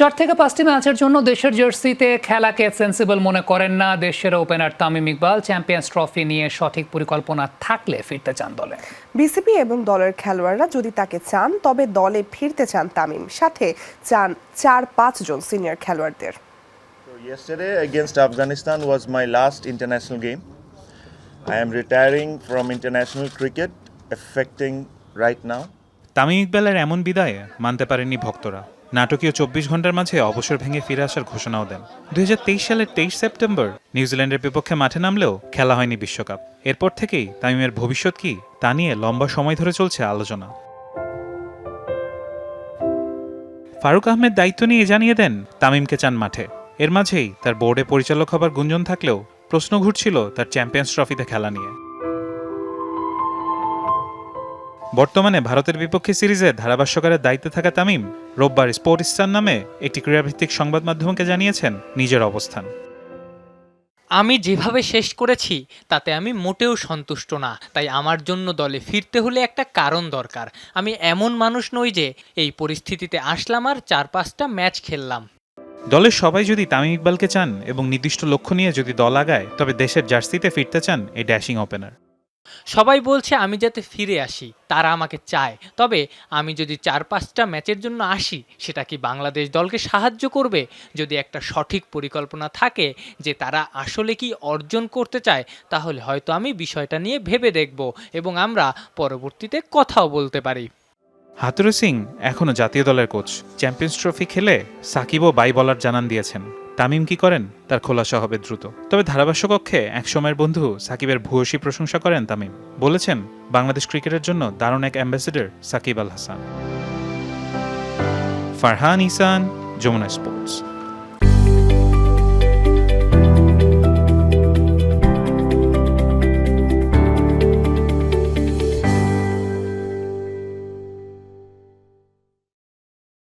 চার থেকে পাঁচটি ম্যাচের জন্য দেশের জার্সিতে খেলাকে সেন্সিবল মনে করেন না দেশের opener Tamim Iqbal. Champions trophy নিয়ে সঠিক পরিকল্পনা থাকলে ফিরতে চান দলে। বিসিবি এবং দলের খেলোয়াড়রা যদি তাকে চান তবে দলে ফিরতে চান তামিম। সাথে চান চার পাঁচ জন সিনিয়র খেলোয়াড়দের। Yesterday against Afghanistan was my last international game. I am retiring from international cricket, affecting right now. Tamim ইকবালের এমন বিদায়ে মানতে পারেননি ভক্তরা। নাটকীয় চব্বিশ ঘণ্টার মাঝে অবসর ভেঙে ফিরে আসার ঘোষণাও দেন। দুই হাজার তেইশ সালের তেইশ সেপ্টেম্বর নিউজিল্যান্ডের বিপক্ষে মাঠে নামলেও খেলা হয়নি বিশ্বকাপ। এরপর থেকেই তামিমের ভবিষ্যৎ কি তা নিয়ে লম্বা সময় ধরে চলছে আলোচনা। ফারুক আহমেদ দায়িত্ব নিয়ে জানিয়ে দেন, তামিমকে চান মাঠে। এর মাঝেই তার বোর্ডে পরিচালক হবার গুঞ্জন থাকলেও প্রশ্ন ঘুরছিল তার চ্যাম্পিয়ন্স ট্রফিতে খেলা নিয়ে। বর্তমানে ভারতের বিপক্ষে সিরিজে ধারাভাষ্যকারের দায়িত্বে থাকা তামিম রোববার স্পোর্ট স্টার নামে একটি ক্রীড়াভিত্তিক সংবাদ মাধ্যমকে জানিয়েছেন নিজের অবস্থান। আমি যেভাবে শেষ করেছি তাতে আমি মোটেও সন্তুষ্ট না। তাই আমার জন্য দলে ফিরতে হলে একটা কারণ দরকার। আমি এমন মানুষ নই যে এই পরিস্থিতিতে আসলাম আর চার পাঁচটা ম্যাচ খেললাম। দলের সবাই যদি তামিম ইকবালকে চান এবং নির্দিষ্ট লক্ষ্য নিয়ে যদি দল আগায় তবে দেশের জার্সিতে ফিরতে চান এই ড্যাশিং ওপেনার। সবাই বলছে, আমি যাতে ফিরে আসি, তারা আমাকে চায়। তবে আমি যদি চার পাঁচটা ম্যাচের জন্য আসি, সেটা কি বাংলাদেশ দলকে সাহায্য করবে? যদি একটা সঠিক পরিকল্পনা থাকে যে তারা আসলে কি অর্জন করতে চায়, তাহলে হয়তো আমি বিষয়টা নিয়ে ভেবে দেখব এবং আমরা পরবর্তীতে কথাও বলতে পারি। হাতুরু সিং এখনও জাতীয় দলের কোচ, চ্যাম্পিয়ন্স ট্রফি খেলে সাকিবও বাই বলার জানান দিয়েছেন। তামিম কি করেন? তার খোলাসা হবে দ্রুত। তবে ধারাভাষ্য কক্ষে একসময়ের বন্ধু সাকিবের ভূয়সী প্রশংসা করেন তামিম। বলেছেন, বাংলাদেশ ক্রিকেটের জন্য দারুণ এক অ্যাম্বাসেডর সাকিব আল হাসান। ফারহান ইসান, যমুনা স্পোর্টস।